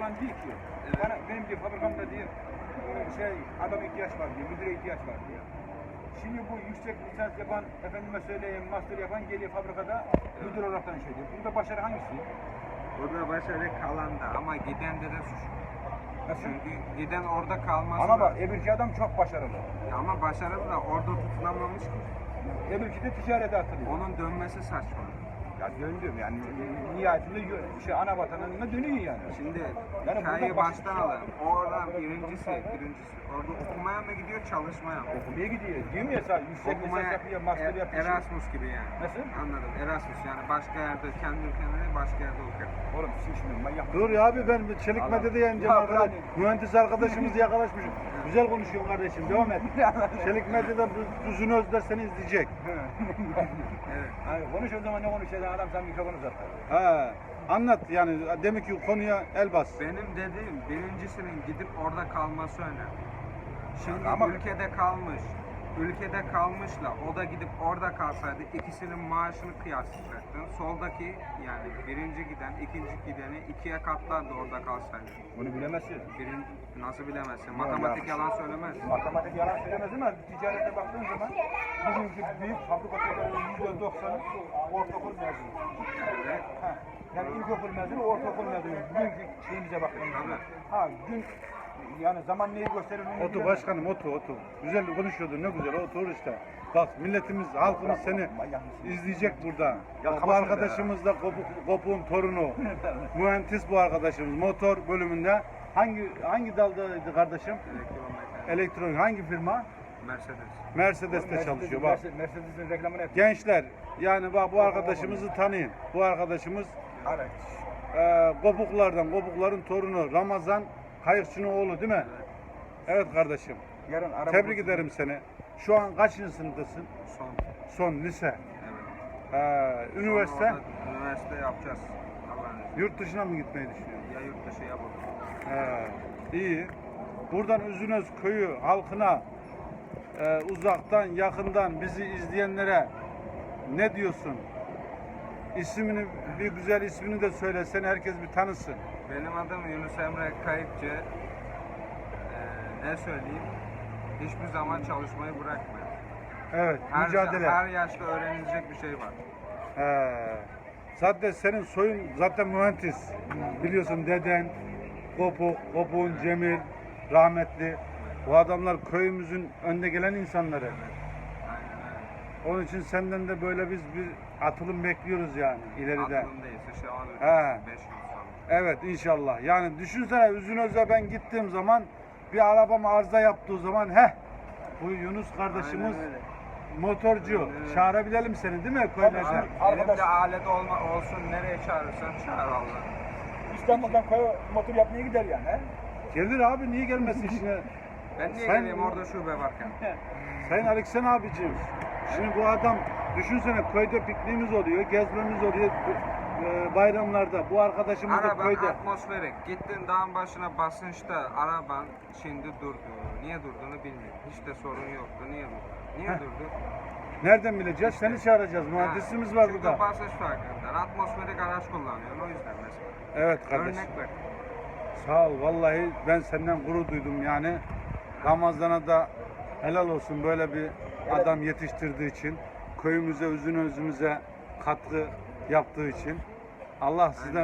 falan değil ki. Evet. Bana, benim diyor fabrikamda diyor e, şey adam ihtiyaç var diyor, müdüre ihtiyaç var diyor. Şimdi bu yüksek lisans yapan, efendime söyleyeyim master yapan geliyor fabrikada müdür olarak şey diyor. Burada başarı hangisi? Burada başarı kalan da ama giden de de suç. Nasıl? Çünkü giden orada kalması Ama bak öbürki adam çok başarılı. Ya ama başarılı da orada tutunamamış ki. Öbürki de ticarete atılıyor. Onun dönmesi saçma. Ya döndüm yani nihayetinde yo- şey, ana vatanına dönüyor yani. Şimdi Yani hikayeyi baştan şey alalım. Oradan birincisi, birincisi orada okumaya mı gidiyor, çalışmaya mı? Okumaya gidiyor. Değil mi ya sen yüksek lisans Okumaya yapıyor, master E- yapıyor. Erasmus gibi yani. Nasıl? Anladım. Erasmus yani başka yerde kendi ülkende başka yerde okuyor. Oğlum siz şimdi manyak? Dur ya abi ben Çelik. Medya'da yeneceğim Ya arkadaş. Mühendis arkadaşımızı yakalaşmışım. Güzel konuşuyorsun kardeşim devam et. Çelik Medya'da bu- Uzun Özler seni izleyecek. Evet. Hayır, konuş o zaman ne konuşuyorsun adam sen mikrofonu uzat. Ha, anlat yani demek ki konuya el bas. Benim dediğim birincisinin gidip orada kalması önemli. Şimdi Ama- ülkede kalmış, ülkede kalmışla o da gidip orada kalsaydı ikisinin maaşını kıyaslayacaktın. Soldaki yani birinci giden, ikinci gideni ikiye katlardı orada kalsaydı. Bunu bilemezsin. Birin, nasıl bilemezsin? Matematik yalan söylemez. Matematik yalan söylemez ama ticarete baktığın zaman bugünkü büyük fabrikatörlerin yüzde doksanı ortaokul mezunu. Ha, yani ilkokul mezunu, ortaokul mezunu. Bugünkü şeyimize zaman. Ha, gün yani zaman neyi gösterir onu Otur bilemem. başkanım otur otur. Güzel konuşuyordun ne güzel otur işte. Bak milletimiz, halkımız seni izleyecek burada. Ya bu arkadaşımız da kopuk, kopuğun torunu. Mühendis bu arkadaşımız. Motor bölümünde. Hangi hangi daldaydı kardeşim? Elektronik hangi firma? Mercedes. Mercedes'te Mercedes- çalışıyor bak. Mercedes- Mercedes'in reklamını yap. Gençler yani bak bu arkadaşımızı tanıyın. Bu arkadaşımız Araç. e, kopuklardan, kopukların torunu Ramazan Kayıkçı'nın oğlu değil mi? Evet kardeşim. Yarın araba Tebrik ederim seni. Şu an kaçıncı sınıftasın? Son. Son lise. Evet. Ee, üniversite. Sonra orada Üniversite yapacağız. Allah'ın izniyle. Yurt dışına mı gitmeyi düşünüyorsun? Ya yurt dışı ya burada. He, iyi. Buradan Üzünöz köyü halkına e, uzaktan yakından bizi izleyenlere ne diyorsun? İsmini bir güzel ismini de söylesen herkes bir tanısın. Benim adım Yunus Emre Kayıkçı. Ee, ne söyleyeyim? Hiçbir zaman çalışmayı bırakmayın. Evet, Her, mücadele. her yaşta öğrenilecek bir şey var. He. Zaten senin soyun zaten mühendis. Biliyorsun deden, Kopuk, Kopuk'un Cemil, rahmetli. Bu adamlar köyümüzün önde gelen insanları. Onun için senden de böyle biz bir atılım bekliyoruz yani ileride. Aklım değilse şey alır. He. 5 yıl sonra. Evet inşallah. Yani düşünsene Üzünöz'e ben gittiğim zaman bir arabam arıza yaptığı zaman heh bu Yunus kardeşimiz Aynen öyle. motorcu. Çağırabilirim seni değil mi köylerde? Arkadaş- Elimde alet olma, olsun nereye çağırırsan çağır Allah. İstanbul'dan koy motor yapmaya gider yani. He? Gelir abi niye gelmesin işine? Ben niye Sen- geleyim orada şube varken? Sayın Aleksen abicim. Şimdi bu adam düşünsene köyde pikniğimiz oluyor, gezmemiz oluyor e, bayramlarda. Bu arkadaşımız da Araban köyde. atmosferik. Gittin dağın başına basınçta araban şimdi durdu. Niye durduğunu bilmiyorum. Hiç de sorun yoktu. Niye durdu? Niye durdu? Nereden bileceğiz? Seni çağıracağız. Mühendisimiz var Çünkü burada. basınç farkından. Atmosferik araç kullanıyor. O yüzden mesela. Evet kardeşim. Örnek ver. Sağ ol. Vallahi ben senden gurur duydum yani. Ramazan'a da helal olsun böyle bir adam yetiştirdiği için. Köyümüze, üzün özümüze katkı yaptığı için. Allah sizden